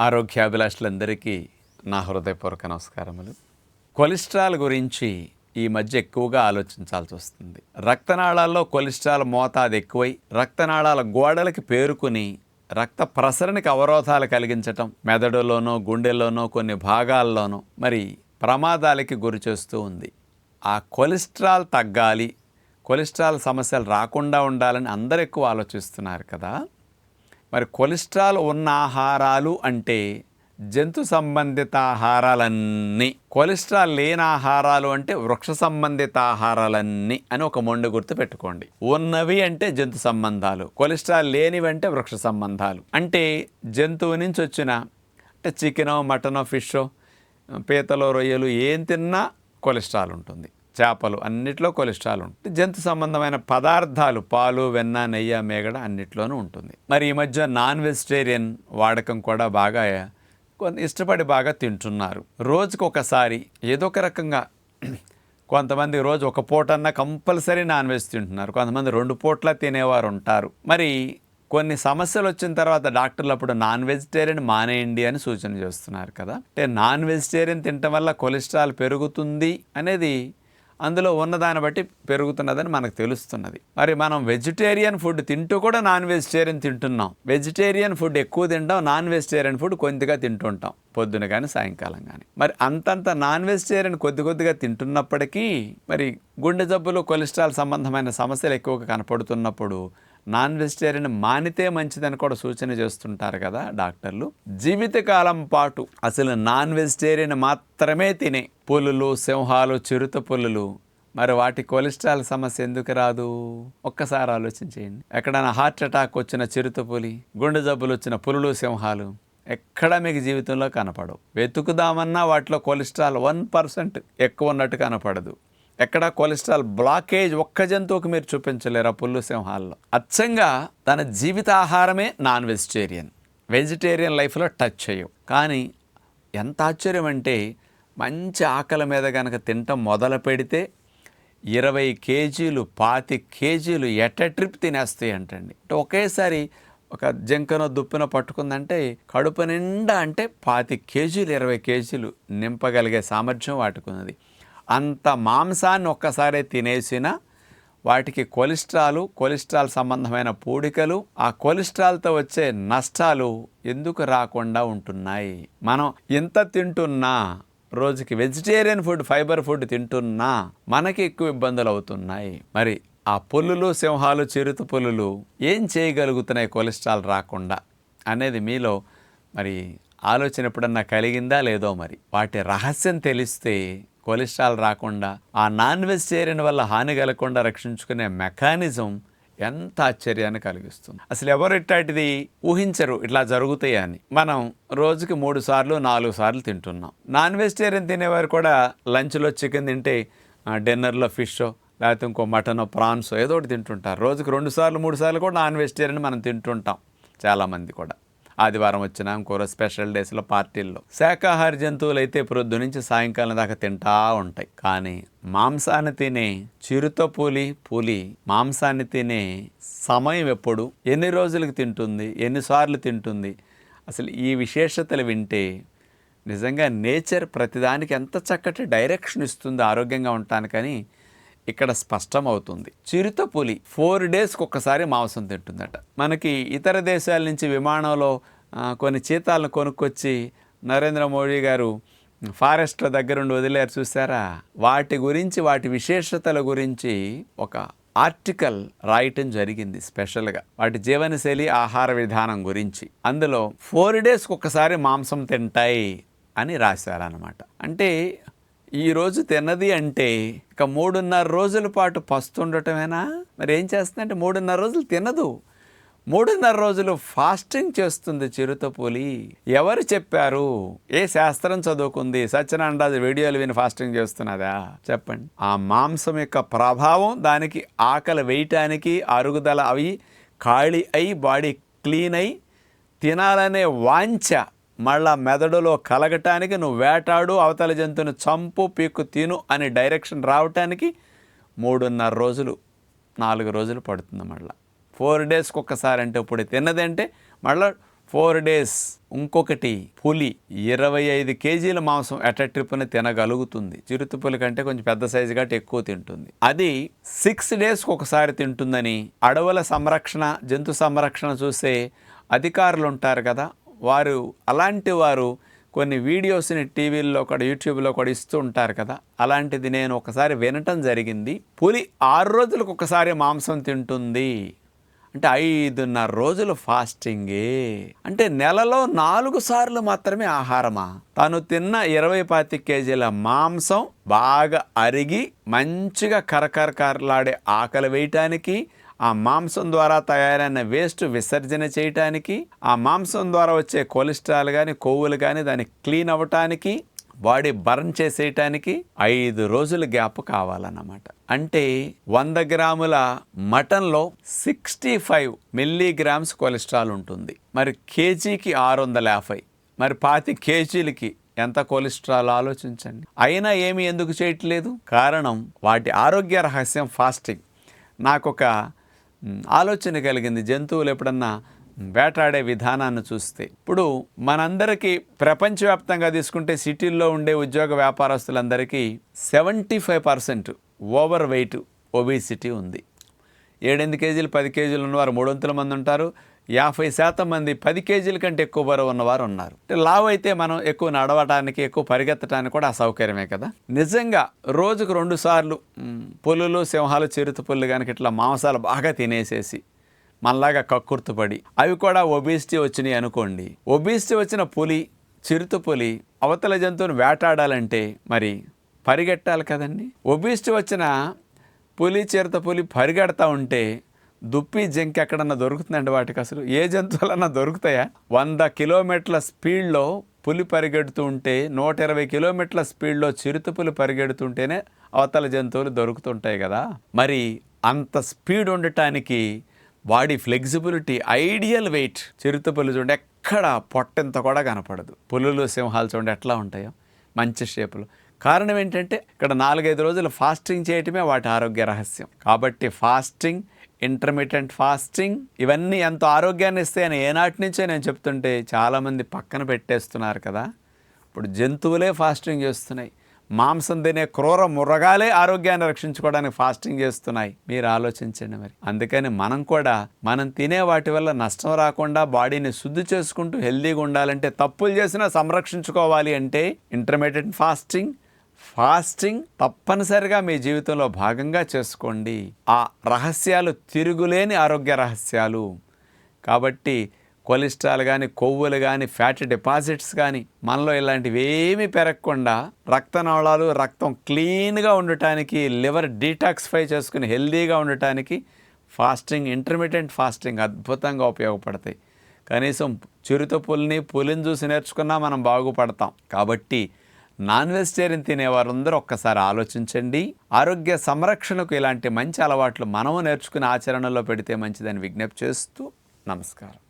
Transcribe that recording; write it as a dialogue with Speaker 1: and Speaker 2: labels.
Speaker 1: ఆరోగ్యాభిలాషులందరికీ నా హృదయపూర్వక నమస్కారములు. కొలెస్ట్రాల్ గురించి ఈ మధ్య ఎక్కువగా ఆలోచించాల్సి వస్తుంది. రక్తనాళాల్లో కొలెస్ట్రాల్ మోతాదు ఎక్కువై రక్తనాళాల గోడలకి పేరుకుని రక్త ప్రసరణకి అవరోధాలు కలిగించటం మెదడులోనో గుండెల్లోనో కొన్ని భాగాల్లోనో మరి ప్రమాదాలకి గురి చేస్తూ ఉంది. ఆ కొలెస్ట్రాల్ తగ్గాలి కొలెస్ట్రాల్ సమస్యలు రాకుండా ఉండాలని అందరు ఎక్కువ ఆలోచిస్తున్నారు కదా. మరి కొలెస్ట్రాల్ ఉన్న ఆహారాలు అంటే జంతు సంబంధిత ఆహారాలన్నీ. కొలెస్ట్రాల్ లేని ఆహారాలు అంటే వృక్ష సంబంధిత ఆహారాలన్నీ అని ఒక మొండు గుర్తు పెట్టుకోండి. ఉన్నవి అంటే జంతు సంబంధాలు కొలెస్ట్రాల్ లేనివి అంటే వృక్ష సంబంధాలు. అంటే జంతువు నుంచి వచ్చిన అంటే చికెనో మటనో ఫిషో పీతలో రొయ్యలు ఏం తిన్నా కొలెస్ట్రాల్ ఉంటుంది. చేపలు అన్నిట్లో కొలెస్ట్రాల్ ఉంటుంది. జంతు సంబంధమైన పదార్థాలు పాలు వెన్న నెయ్యి మేగడ అన్నిట్లోనూ ఉంటుంది. మరి ఈ మధ్య నాన్ వెజిటేరియన్ వాడకం కూడా బాగా కొన్ని ఇష్టపడి బాగా తింటున్నారు. రోజుకు ఒకసారి ఏదో ఒక రకంగా కొంతమంది రోజు ఒక పూటన్నా కంపల్సరీ నాన్ వెజ్ తింటున్నారు. కొంతమంది రెండు పూట్ల తినేవారు ఉంటారు. మరి కొన్ని సమస్యలు వచ్చిన తర్వాత డాక్టర్లు అప్పుడు నాన్ వెజిటేరియన్ మానేయండి అని సూచన చేస్తున్నారు కదా. అంటే నాన్ వెజిటేరియన్ తినటం వల్ల కొలెస్ట్రాల్ పెరుగుతుంది అనేది అందులో ఉన్నదాన్ని బట్టి పెరుగుతున్నదని మనకు తెలుస్తున్నది. మరి మనం వెజిటేరియన్ ఫుడ్ తింటూ కూడా నాన్ వెజిటేరియన్ తింటున్నాం. వెజిటేరియన్ ఫుడ్ ఎక్కువ తింటాం నాన్ వెజిటేరియన్ ఫుడ్ కొద్దిగా తింటుంటాం పొద్దున కానీ సాయంకాలం కానీ మరి అంతంత నాన్ వెజిటేరియన్ కొద్ది కొద్దిగా తింటున్నప్పటికీ మరి గుండె జబ్బులు కొలెస్ట్రాల్ సంబంధమైన సమస్యలు ఎక్కువగా కనపడుతున్నప్పుడు నాన్ వెజిటేరియన్ మానితే మంచిదని కూడా సూచన చేస్తుంటారు కదా డాక్టర్లు. జీవితకాలం పాటు అసలు నాన్ వెజిటేరియన్ మాత్రమే తినే పులులు సింహాలు చిరుత పులులు. మరి వాటి కొలెస్ట్రాల్ సమస్య ఎందుకు రాదు? ఒక్కసారి ఆలోచించేయండి ఎక్కడైనా హార్ట్ అటాక్ వచ్చిన చిరుత పులి గుండె జబ్బులు వచ్చిన పులులు సింహాలు ఎక్కడ మీకు జీవితంలో కనపడవు. వెతుకుదామన్నా వాటిలో కొలెస్ట్రాల్ వన్ పర్సెంట్ ఎక్కువ ఉన్నట్టు కనపడదు. ఎక్కడ కొలెస్ట్రాల్ బ్లాకేజ్ ఒక్క జంతువుకు మీరు చూపించలేరు ఆ పుల్లు సింహాల్లో. అచ్చంగా తన జీవిత ఆహారమే నాన్ వెజిటేరియన్. వెజిటేరియన్ లైఫ్లో టచ్ చేయవు. కానీ ఎంత ఆశ్చర్యం అంటే మంచి ఆకలి మీద కనుక తినటం మొదలు పెడితే ఇరవై కేజీలు పాతి కేజీలు ఎట ట్రిప్ తినేస్తాయి అంటండి. అంటే ఒకేసారి ఒక జంకనో దుప్పిన పట్టుకుందంటే కడుపు నిండా అంటే పాతి కేజీలు ఇరవై కేజీలు నింపగలిగే సామర్థ్యం వాటికి ఉన్నది అంత మాంసాన్ని ఒక్కసారే తినేసిన వాటికి కొలెస్ట్రాలు కొలెస్ట్రాల్ సంబంధమైన పూడికలు ఆ కొలెస్ట్రాల్తో వచ్చే నష్టాలు ఎందుకు రాకుండా ఉంటున్నాయి? మనం ఎంత తింటున్నా రోజుకి వెజిటేరియన్ ఫుడ్ ఫైబర్ ఫుడ్ తింటున్నా మనకి ఎక్కువ ఇబ్బందులు అవుతున్నాయి. మరి ఆ పుల్లులు సింహాలు చిరుత పుల్లులు ఏం చేయగలుగుతున్నాయి కొలెస్ట్రాల్ రాకుండా అనేది మీలో మరి ఆలోచన ఎప్పుడన్నా కలిగిందా లేదో మరి? వాటి రహస్యం తెలిస్తే కొలెస్ట్రాల్ రాకుండా ఆ నాన్ వెజిటేరియన్ వల్ల హాని కలగకుండా రక్షించుకునే మెకానిజం ఎంత ఆశ్చర్యాన్ని కలిగిస్తుంది. అసలు ఎవరు ఇట్లాంటిది ఊహించరు ఇట్లా జరుగుతాయి అని. మనం రోజుకి మూడు సార్లు నాలుగు సార్లు తింటున్నాం. నాన్ వెజిటేరియన్ తినేవారు కూడా లంచ్లో చికెన్ తింటే డిన్నర్లో ఫిష్ లేకపోతే ఇంకో మటన్ ప్రాన్స్ ఏదో ఒకటి తింటుంటారు. రోజుకి రెండు సార్లు మూడు సార్లు కూడా నాన్ వెజిటేరియన్ మనం తింటుంటాం చాలామంది కూడా. ఆదివారం వచ్చిన ఇంకో స్పెషల్ డేస్లో పార్టీల్లో. శాకాహార జంతువులు అయితే ప్రొద్దు నుంచి సాయంకాలం దాకా తింటా ఉంటాయి. కానీ మాంసాన్ని తినే చిరుత పులి పులి మాంసాన్ని తినే సమయం ఎప్పుడు? ఎన్ని రోజులకు తింటుంది? ఎన్నిసార్లు తింటుంది? అసలు ఈ విశేషతలు వింటే నిజంగా నేచర్ ప్రతిదానికి ఎంత చక్కటి డైరెక్షన్ ఇస్తుంది ఆరోగ్యంగా ఉండటానికని ఇక్కడ స్పష్టమవుతుంది. చిరుత పులి ఫోర్ డేస్కి ఒక్కసారి మాంసం తింటుందట. మనకి ఇతర దేశాల నుంచి విమానంలో కొన్ని చీతాలను కొనుక్కొచ్చి నరేంద్ర మోడీ గారు ఫారెస్ట్ల దగ్గరుండి వదిలేరు చూసారా వాటి గురించి వాటి విశేషతల గురించి ఒక ఆర్టికల్ రాయటం జరిగింది స్పెషల్గా. వాటి జీవనశైలి ఆహార విధానం గురించి. అందులో ఫోర్ డేస్కి ఒక్కసారి మాంసం తింటాయి అని రాశారనమాట అంటే ఈరోజు తిన్నది అంటే ఇక మూడున్నర రోజుల పాటు పస్తుండటమేనా? మరి ఏం చేస్తుందంటే మూడున్నర రోజులు తినదు. మూడున్నర రోజులు ఫాస్టింగ్ చేస్తుంది చిరుతపులి ఎవరు చెప్పారు? ఏ శాస్త్రం చదువుకుంది? సత్యనారాయణరాజు వీడియోలు విని ఫాస్టింగ్ చేస్తున్నదా చెప్పండి. ఆ మాంసం యొక్క ప్రభావం దానికి ఆకలి వేయటానికి అరుగుదల అవి ఖాళీ అయి బాడీ క్లీన్ అయి తినాలనే వాంఛ మళ్ళా మెదడులో కలగటానికి నువ్వు వేటాడు అవతల జంతువుని చంపు పీక్కు తిను అని డైరెక్షన్ రావటానికి మూడున్నర రోజులు నాలుగు రోజులు పడుతుంది మళ్ళా. ఫోర్ డేస్కి ఒక్కసారి అంటే ఇప్పుడు తిన్నదంటే మళ్ళీ ఫోర్ డేస్ ఇంకొకటి పులి ఇరవై ఐదు కేజీల మాంసం ఎట ట్రిప్ని తినగలుగుతుంది. చిరుత పులి కంటే కొంచెం పెద్ద సైజు కాబట్టి ఎక్కువ తింటుంది. అది సిక్స్ డేస్కి ఒకసారి తింటుందని అడవుల సంరక్షణ జంతు సంరక్షణ చూసే అధికారులు ఉంటారు కదా వారు అలాంటి వారు కొన్ని వీడియోస్ని టీవీల్లో కూడా యూట్యూబ్లో కూడా ఇస్తూ ఉంటారు కదా. అలాంటిది నేను ఒకసారి వినటం జరిగింది. పులి ఆరు రోజులకు ఒకసారి మాంసం తింటుంది. అంటే ఐదున్నర రోజులు ఫాస్టింగే. అంటే నెలలో నాలుగు సార్లు మాత్రమే ఆహారమా? తాను తిన్న ఇరవై పాతి కేజీల మాంసం బాగా అరిగి మంచిగా కరకరకరలాడే ఆకలి వేయటానికి ఆ మాంసం ద్వారా తయారైన వేస్ట్ విసర్జన చేయటానికి ఆ మాంసం ద్వారా వచ్చే కొలెస్ట్రాల్ కానీ కొవ్వులు కానీ దాన్ని క్లీన్ అవ్వటానికి బాడీ బర్న్ చేసేయటానికి ఐదు రోజుల గ్యాప్ కావాలన్నమాట. అంటే వంద గ్రాముల మటన్లో సిక్స్టీ ఫైవ్ మిల్లీగ్రామ్స్ కొలెస్ట్రాల్ ఉంటుంది. మరి కేజీకి ఆరు వందల యాభై. మరి పాతి కేజీలకి ఎంత కొలెస్ట్రాల్ ఆలోచించండి. అయినా ఏమి ఎందుకు చేయట్లేదు? కారణం వాటి ఆరోగ్య రహస్యం ఫాస్టింగ్. నాకు ఒక ఆలోచన కలిగింది. జంతువులు ఎప్పుడన్నా వేటాడే విధానాన్ని చూస్తే. ఇప్పుడు మనందరికీ ప్రపంచవ్యాప్తంగా తీసుకుంటే సిటీల్లో ఉండే ఉద్యోగ వ్యాపారస్తులందరికీ seventy five percent over weight obesity ఉంది. ఏడెనిమిది కేజీలు పది కేజీలు ఉన్నవారు మూడు వంతుల మంది ఉంటారు. యాభై శాతం మంది పది కేజీల కంటే ఎక్కువ బరువు ఉన్నవారు ఉన్నారు. లావు అయితే మనం ఎక్కువ నడవటానికి ఎక్కువ పరిగెత్తడానికి కూడా అసౌకర్యమే కదా. నిజంగా రోజుకు రెండు సార్లు పులులు సింహాలు చిరుత పుల్లు కనుక ఇట్లా మాంసాలు బాగా తినేసేసి మనలాగా కక్కుర్తుపడి అవి కూడా ఒబిసిటీ వచ్చినాయి అనుకోండి. ఒబిసిటీ వచ్చిన పులి చిరుత పులి అవతల జంతువును వేటాడాలంటే మరి పరిగెట్టాలి కదండి. ఒబిసిటీ వచ్చిన పులి చిరుత పులి పరిగెడతా ఉంటే దుప్పి జింక ఎక్కడన్నా దొరుకుతుందండి వాటికి అసలు? ఏ జంతువులన్నా దొరుకుతాయా? వంద కిలోమీటర్ల స్పీడ్లో పులి పరిగెడుతూ ఉంటే నూట ఇరవై కిలోమీటర్ల స్పీడ్లో చిరుత పులి పరిగెడుతుంటేనే అవతల జంతువులు దొరుకుతుంటాయి కదా? మరి అంత స్పీడ్ ఉండటానికి బాడీ ఫ్లెక్సిబిలిటీ ఐడియల్ వెయిట్ చిరుత పులి చూడండి ఎక్కడ పొట్టెంత కూడా కనపడదు. పులులు సింహాలు చూడండి ఎట్లా ఉంటాయో మంచి షేపులు కారణం ఏంటంటే ఇక్కడ నాలుగైదు రోజులు ఫాస్టింగ్ చేయటమే వాటి ఆరోగ్య రహస్యం. కాబట్టి ఫాస్టింగ్ ఇంటర్మీడియంట్ ఫాస్టింగ్ ఇవన్నీ ఎంతో ఆరోగ్యాన్ని ఇస్తాయని ఏనాటి నుంచే నేను చెప్తుంటే చాలామంది పక్కన పెట్టేస్తున్నారు కదా. ఇప్పుడు జంతువులే ఫాస్టింగ్ చేస్తున్నాయి. మాంసం తినే క్రూర మురగాలే ఆరోగ్యాన్ని రక్షించుకోవడానికి ఫాస్టింగ్ చేస్తున్నాయి. మీరు ఆలోచించండి మరి. అందుకని మనం కూడా మనం తినే వాటి వల్ల నష్టం రాకుండా బాడీని శుద్ధి చేసుకుంటూ హెల్దీగా ఉండాలంటే తప్పులు చేసినా సంరక్షించుకోవాలి అంటే ఇంటర్మీడియట్ ఫాస్టింగ్ ఫాస్టింగ్ తప్పనిసరిగా మీ జీవితంలో భాగంగా చేసుకోండి. ఆ రహస్యాలు తిరుగులేని ఆరోగ్య రహస్యాలు. కాబట్టి కొలెస్ట్రాల్ కానీ కొవ్వులు కానీ ఫ్యాట్ డిపాజిట్స్ కానీ మనలో ఇలాంటివి ఏమీ పెరగకుండా రక్తనాళాలు రక్తం క్లీన్గా ఉండటానికి లివర్ డీటాక్సిఫై చేసుకుని హెల్దీగా ఉండటానికి ఫాస్టింగ్ ఇంటర్మీడియట్ ఫాస్టింగ్ అద్భుతంగా ఉపయోగపడతాయి. కనీసం చిరుత పులిని పులిని చూసి నేర్చుకున్నా మనం బాగుపడతాం. కాబట్టి నాన్ వెజిటేరియన్ తినే వారందరూ ఒక్కసారి ఆలోచించండి. ఆరోగ్య సంరక్షణకు ఇలాంటి మంచి అలవాట్లు మనము నేర్చుకుని ఆచరణలో పెడితే మంచిదని విజ్ఞప్తి చేస్తూ నమస్కారం.